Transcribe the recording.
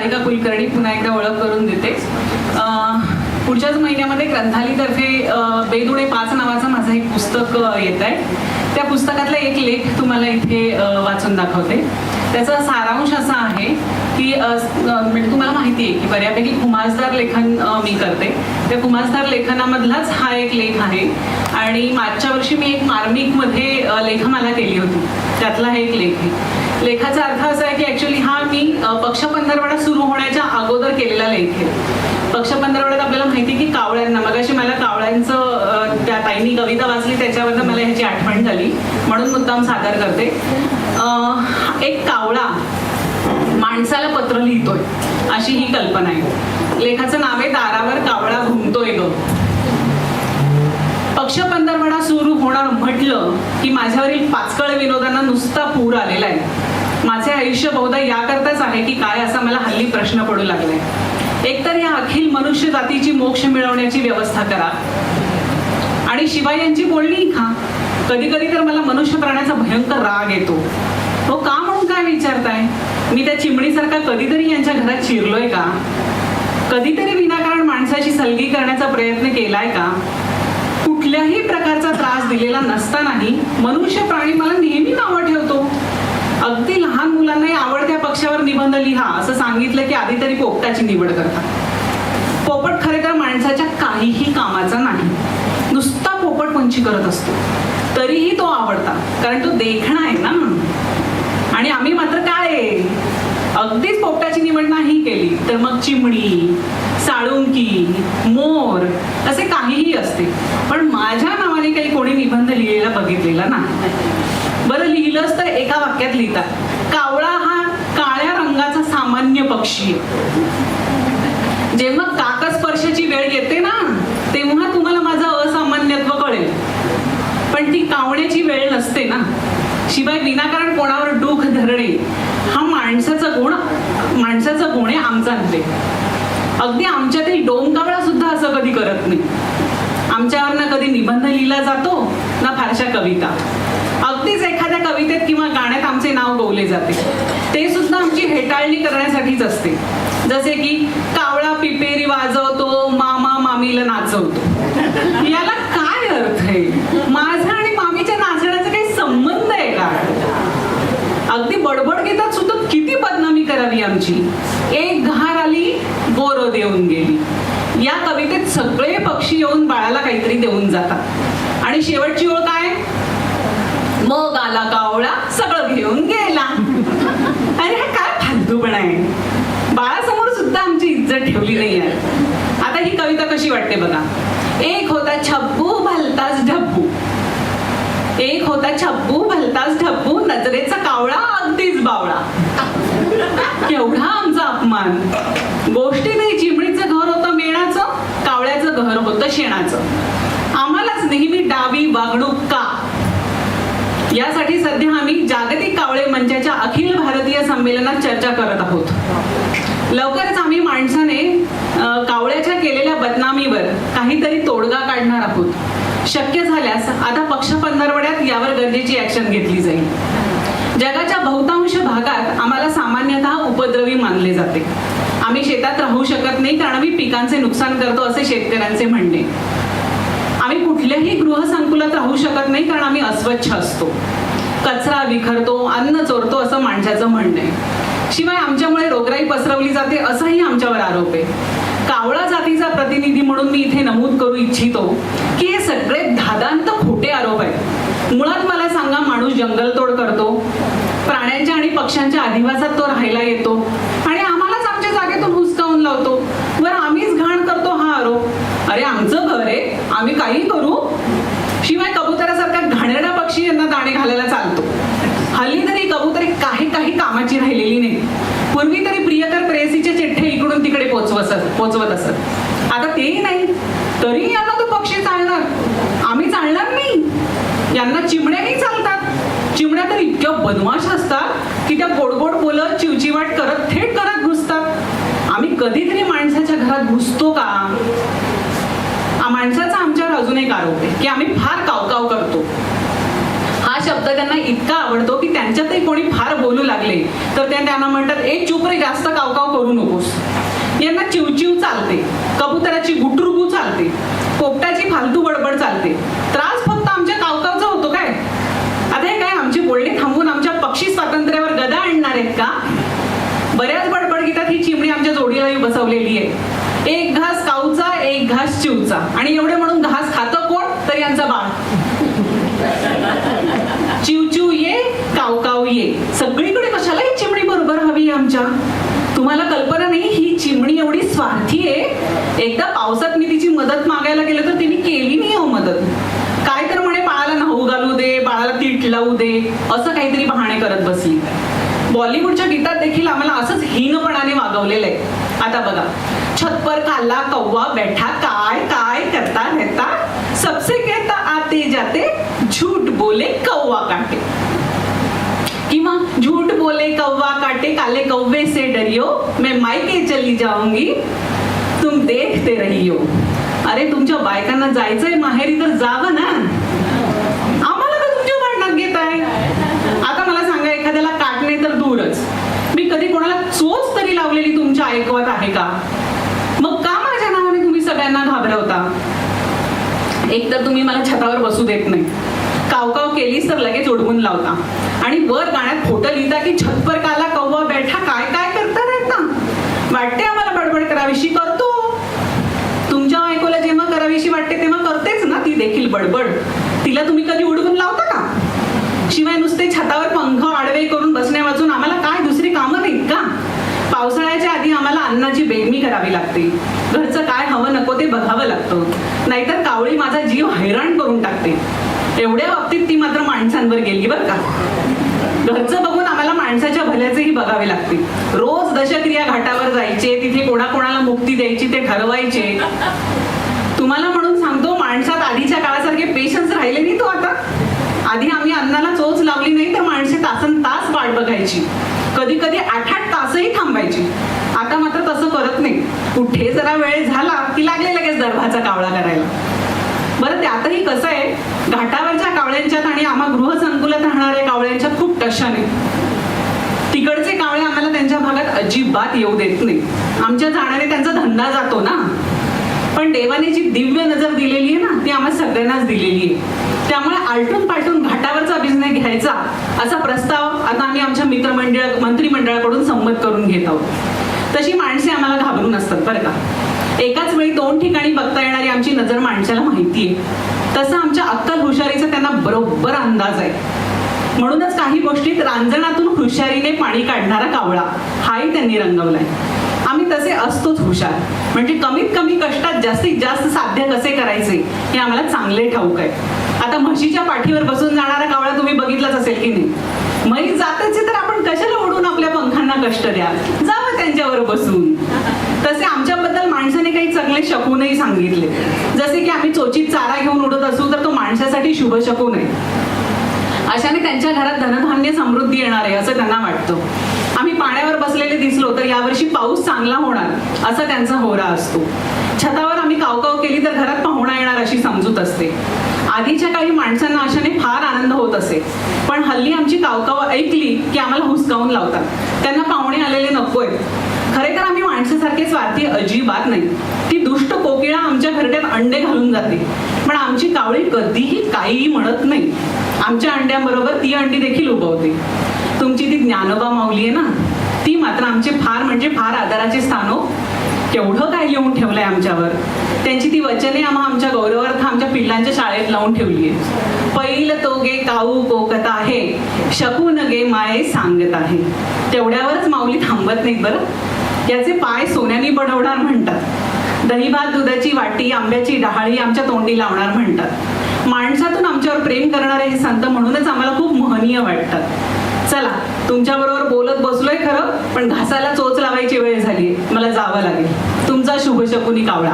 सारिका कुलकर्णी पुन्हा एकदा ओळख करून देते. पुढच्याच महिन्यामध्ये ग्रंथालीतर्फे बेदुडे पाच नावाचं माझं एक पुस्तक येत आहे त्या पुस्तकातला एक लेख तुम्हाला इथे वाचून दाखवते. त्याचा सारांश असा आहे की म्हणजे तुम्हाला माहिती आहे की बऱ्यापैकी खुमासदार लेखन मी करते. त्या खुमासदार लेखनामधलाच हा एक लेख आहे. आणि मागच्या वर्षी मी एक मार्मिकमध्ये लेख लेखमाला केली होती. त्यातला हा एक लेख आहे. लेखाचा अर्थ असा आहे की ॲक्च्युली हा मी अ, पक्ष पंधरवडा सुरू होण्याच्या अगोदर केलेला लेख आहे. पक्ष पंधरवड्यात आपल्याला माहिती की कावळ्यांना मगाशी मला कावळ्यांचं त्या ताईंनी कविता वाचली त्याच्यावर मला ह्याची आठवण झाली. म्हणून मुद्दाम सादर करते. एक कावळा माणसाला पत्र लिहितोय अशी ही कल्पना आहे. लेखाचं नाव आहे दारावर कावळा घुमतोय ग पक्ष पंधरवडा सुरू होणार म्हटलं की माझ्यावरील पाचकळ विनोदांना नुसता पूर आलेला आहे. माझे आयुष्य बहुधा याकरताच आहे की काय असा मला हल्ली प्रश्न पडू लागलाय. एकतर या अखिल मनुष्य जातीची मोक्ष मिळवण्याची व्यवस्था करा. आणि शिवाय यांची बोलणी खा कधी कधी तर मला मनुष्य प्राण्याचा भयंकर राग येतो. हो का म्हणून काय विचारताय? मी त्या चिमणीसारखा कधीतरी यांच्या घरात चिरलोय का? कधीतरी विनाकारण माणसाची सलगी करण्याचा प्रयत्न केलाय का? कुठल्याही प्रकारचा त्रास दिलेला नसतानाही मनुष्य प्राणी मला नेहमी नावं ठेवतो अगदी लहान मुलांनाही आवडत्या पक्षावर निबंध लिहा असं सांगितलं की आधी तरी पोपटाची निवड करतात. पोपट खरे तर माणसाच्या काहीही कामाचा नाही. नुसता पोपट पंची करत असतो. तरीही तो आवडता कारण तो देखणा आहे ना. आणि आम्ही मात्र काय? आहे? अगदीच पोपटाची निवड नाही केली. तर मग चिमणी साळुंकी मोर असे काहीही असते. पण माझ्या नावाने काही कोणी निबंध लिहिलेला बघितलेला नाही. बरं लिहिलंच तर एका वाक्यात लिहितात कावळा हा काळ्या रंगाचा सामान्य पक्षी जेव्हा काकस्पर्शाची वेळ येते ना तेव्हा तुम्हाला माझं असामान्यत्व कळेल. पण ती कावण्याची वेळ नसते ना. शिवाय विनाकारण कोणावर डूख धरणे हा माणसाचा गुण माणसाचा गुण आहे आमचा नव्हे अगदी आमच्यातही डोंकावळा सुद्धा असं कधी करत नाही. आमच्यावर ना कधी निबंध लिहिला जातो ना फारशा कविता. अगदीच एक कवितेत किंवा गाण्यात आमचे नाव गवले जाते. ते सुद्धा आमची हेटाळणी करण्यासाठीच असते. जसे की कावळा पिपेरी वाजवतो मामा मामीला नाचवतो. याला काय अर्थ आहे? माझा आणि मामीच्या नाचण्याचा काही संबंध आहे का? अगदी बडबड गीतात सुद्धा किती बदनामी करावी आमची. एक घार आली बोरो देऊन गेली. या कवितेत सगळे पक्षी येऊन बाळाला काहीतरी देऊन जातात. आणि शेवटची आला कावळा सगळं घेऊन गेला. अरे हा काय फालतूपणा आहे? बाळासमोर सुद्धा आमची इज्जत ठेवली नाही आहे आता ही कविता कशी वाटते बघा. एक होता छब्बू भलताच ढब्बू. एक होता छब्बू भलताच ढब्बू नजरेचा कावळा अगदीच बावळा. केवढा आमचा अपमान. गोष्टी नाही चिमणीचं घर होतं मेणाचं कावळ्याचं घर होतं शेणाचं. आम्हालाच नेहमी डावी वागणूक का? यासाठी सध्या आम्ही जागतिक कावळे मंचाच्या अखिल भारतीय संमेलनात चर्चा करत आहोत. लवकरच आम्ही माणसाने कावळ्याच्या केलेल्या बदनामीवर काहीतरी तोडगा काढणार आहोत. शक्य झाल्यास आता पक्ष पंधरवड्यात यावर गरजेची ऍक्शन घेतली जाईल. जगाच्या बहुतांश भागात आम्हाला सामान्यतः उपद्रवी मानले जाते. आम्ही शेतात राहू शकत नाही कारण आम्ही पिकांचे नुकसान करतो असे शेतकऱ्यांचे म्हणणे. गृहसंकुलात राहू शकत नाही कारण आम्ही अस्वच्छ असतो. कचरा विखरतो अन्न चोरतो असं माणसाचं म्हणणं आहे. शिवाय आमच्यामुळे रोगराई पसरवली जाते असाही आमच्यावर आरोप आहे. कावळा जातीचा प्रतिनिधी म्हणून मी इथे नमूद करू इच्छितो की हे सगळे धादांत खोटे आरोप आहेत. मुळात मला सांगा माणूस जंगलतोड करतो प्राण्यांच्या आणि पक्ष्यांच्या अधिवासात तो राहायला येतो आणि आम्हालाच आमच्या जागेतून हुसकावून लावतो. वर आम्हीच घाण करतो हा आरोप. अरे आमचं घर आहे आम्ही काही करू? शिवाय कबुतरासारखा घाणेरडा पक्षी यांना दाणे घालायला चालतो. हल्ली तरी कबुतरे काही काही कामाची राहिलेली नाही. पूर्वी तरी प्रियकर प्रेयसीचे चिठ्ठे इकडून तिकडे पोचवत पोचवत असत. आता तेही नाही. तरी यांना तो पक्षी चालणार. आम्ही चालणार नाही. यांना चिमण्याही चालतात. चिमण्या तर इतक्या बदमाश असतात की त्या गोड गोड बोलत चिवचिवाट करत थेट करत घुसतात. आम्ही कधीतरी माणसाच्या घरात घुसतो का? माणसाचा आमच्यावर अजून एक आरोप आहे की आम्ही फार कावकाव करतो. हा शब्द त्यांना इतका आवडतो की त्यांच्यातही कोणी फार बोलू लागले तर ते त्यांना म्हणतात ए चुप रे जास्त कावकाव करू नकोस. यांना चिवचिव चालते. कबुतराची गुटरू चालते पोपटाची फालतू बडबड चालते त्रास फक्त आमच्या कावकावचा होतो काय आता हे काय आमची बोलणी थांबवून आमच्या पक्षी स्वातंत्र्यावर गदा आणणार आहेत का बऱ्याच बडबड गीतात ही चिमणी आमच्या जोडीलाही बसवलेली आहे एक घास काऊचा एक चिवचा आणि एवढे म्हणून घास खातं कोण? तर यांचा बाळ. चिवचिव ये काव काव ये. सगळीकडे कशाला ही चिमणी बरोबर हवी आहे आमच्या? तुम्हाला कल्पना नाही ही चिमणी एवढी स्वार्थी आहे. एकदा पावसात मी तिची मदत मागायला गेलं तर तिने केली नाही हो मदत. काय तर म्हणे बाळाला न्हाऊ घालू दे बाळाला तीट लावू दे असं काहीतरी बहाणे करत बसली. बॉलिवूडच्या गीतात देखील आम्हाला असंच हीनपणाने वागवलेलं आहे. आता बघा. छत पर काला कौवा बैठा काय काय करता रहता सबसे कहता आते जाते झूठ बोले कौवा काटे. किंवा झूठ बोले कौवा काटे काले कौवे से डरियो मैं मायके चली जाऊंगी तुम देखते रहियो. अरे तुमच्या बायकांना जायचंय माहेरी तर जावं ना आम्हाला का तुमच्या भांडणात घेत आहे आता मला सांगा एखाद्याला काटणे तर दूरच मी कधी कोणाला चोच तरी लावलेली तुमच्या ऐकवत आहे का? मग का माझ्या नावाने तुम्ही सगळ्यांना घाबरवता? एक तर तुम्ही मला छतावर बसू देत नाही. कावकाव केलीस तर लगेच ओढवून लावता. आणि वर गाण्यात खोटं लिहिता की छतपर काला कौवा बैठा काय काय करता राहता? वाटते आम्हाला बडबड करावीशी करतो. तुमच्या बायकोला जेव्हा करावीशी वाटते तेव्हा करतेच ना ती देखील बडबड. तिला तुम्ही कधी उडवून लावता का? शिवाय नुसते छतावर पंख आडवे करून बसण्यावाचून आम्हाला काय दुसरी कामं नाहीत का पावसाळ्याच्या आम्हाला अन्नाची बेगमी करावी लागते. घरचं काय हवं नको ते बघावं लागतं. नाहीतर कावळी माझा जीव हैराण करून टाकते. एवढ्या बाबतीत ती मात्र माणसांवर गेली बरं का. घरचं बघून आम्हाला माणसाच्या भल्याचेही बघावे लागते. रोज दशक्रिया घाटावर जायचे तिथे कोणाकोणाला मुक्ती द्यायची ते ठरवायचे. तुम्हाला म्हणून सांगतो माणसात आधीच्या काळासारखे पेशन्स राहिले नाही तो आता. आधी आम्ही अन्नाला चोच लावली नाही तर माणसे तासन तास वाट बघायची. कधी कधी आठ आठ तासही थांबायची आता मात्र तसं करत नाही कुठे जरा वेळ झाला की लागले लगेच दर्भाचा कावळा करायला. बरं त्यातही कसं आहे घाटावरच्या कावळ्यांच्यात आणि आम्हा गृहसंकुलात राहणाऱ्या कावळ्यांच्यात खूप टशन आहे तिकडचे कावळे आम्हाला त्यांच्या भागात अजिबात येऊ देत नाही. आमच्या जाण्याने त्यांचा धंदा जातो ना. पण देवाने जी दिव्य नजर दिलेली आहे ना ती आम्हाला सगळ्यांनाच दिलेली आहे. त्यामुळे आलटून पालटून घाटावरचा बिझनेस घ्यायचा असा प्रस्ताव आता आम्ही आमच्या मित्रमंडळ मंत्रिमंडळाकडून संमत करून घेत आहोत. तशी माणसे आम्हाला घाबरून असतात बरं का? एकाच वेळी दोन ठिकाणी बघता येणारी आमची नजर माणसाला माहिती आहे तसं आमच्या अक्कल हुशारीचा त्यांना बरोबर अंदाज आहे. म्हणूनच काही गोष्टीत रांजणातून हुशारीने पाणी काढणारा कावळा हाही त्यांनी रंगवलाय. आम्ही तसे असतोच हुशार. म्हणजे कमीत कमी कष्टात जास्तीत जास्त साध्य कसे करायचे हे आम्हाला चांगले ठाऊक आहे. आता म्हशीच्या पाठीवर बसून जाणारा कावळा तुम्ही बघितलाच असेल की नाही? म्हैस जातच तर आपण कशाला ओढून आपल्या पंखांना कष्ट द्या जा समोर बसून. तसे आमच्याबद्दल माणसाने काही चांगले शकूनही सांगितले. जसे की आम्ही चोचीत चारा घेऊन उडत असू तर तो माणसासाठी शुभ शकून आहे. अशाने त्यांच्या घरात धनधान्य समृद्धी येणार आहे असं त्यांना वाटतं. आम्ही पाण्यावर बसलेले दिसलो तर यावर्षी पाऊस चांगला होणार असा त्यांचा होरा असतो. छतावर आम्ही कावकाव केली तर घरात पाहुणा येणार अशी समजूत असते. आधीच्या काही माणसांना अशाने फार आनंद होत असे. पण हल्ली आमची कावकाव ऐकली की आम्हाला हुसकावून लावतात. त्यांना पाहुणे आलेले नकोय. खरे तर आम्ही माणसासारखे स्वार्थी अजिबात नाही. ती दुष्ट कोकिळा आमच्या घरट्यात अंडे घालून जाते. पण आमची कावळी कधीही काहीही म्हणत नाही. आमच्या अंड्यांबरोबर ती अंडी देखील उभवते तुमची ती ज्ञानोबा माऊली आहे ना? ती मात्र आमचे फार म्हणजे फार आदराचे स्थान हो. केवढं काय लिहून ठेवलंय आमच्यावर? त्यांची ती वचने आम्हा आमच्या गौरवार्थ आमच्या पिल्लांच्या शाळेत लावून ठेवली आहे पैल तो गे काऊ कोकत आहे शकून गे माये सांगत आहे. तेवढ्यावरच माऊली थांबत नाहीत बरं. याचे पाय सोन्याने बनवणार म्हणतात. दहीभात दुधाची वाटी आंब्याची डहाळी आमच्या तोंडी लावणार म्हणतात. माणसातून आमच्यावर प्रेम करणारे हे संत म्हणूनच आम्हाला खूप महनीय वाटतात. चला तुमच्याबरोबर बोलत बसलोय खरं पण घासाला चोच लावायची वेळ झाली मला जावं लागेल. तुमचा शुभ शकुनी कावळा.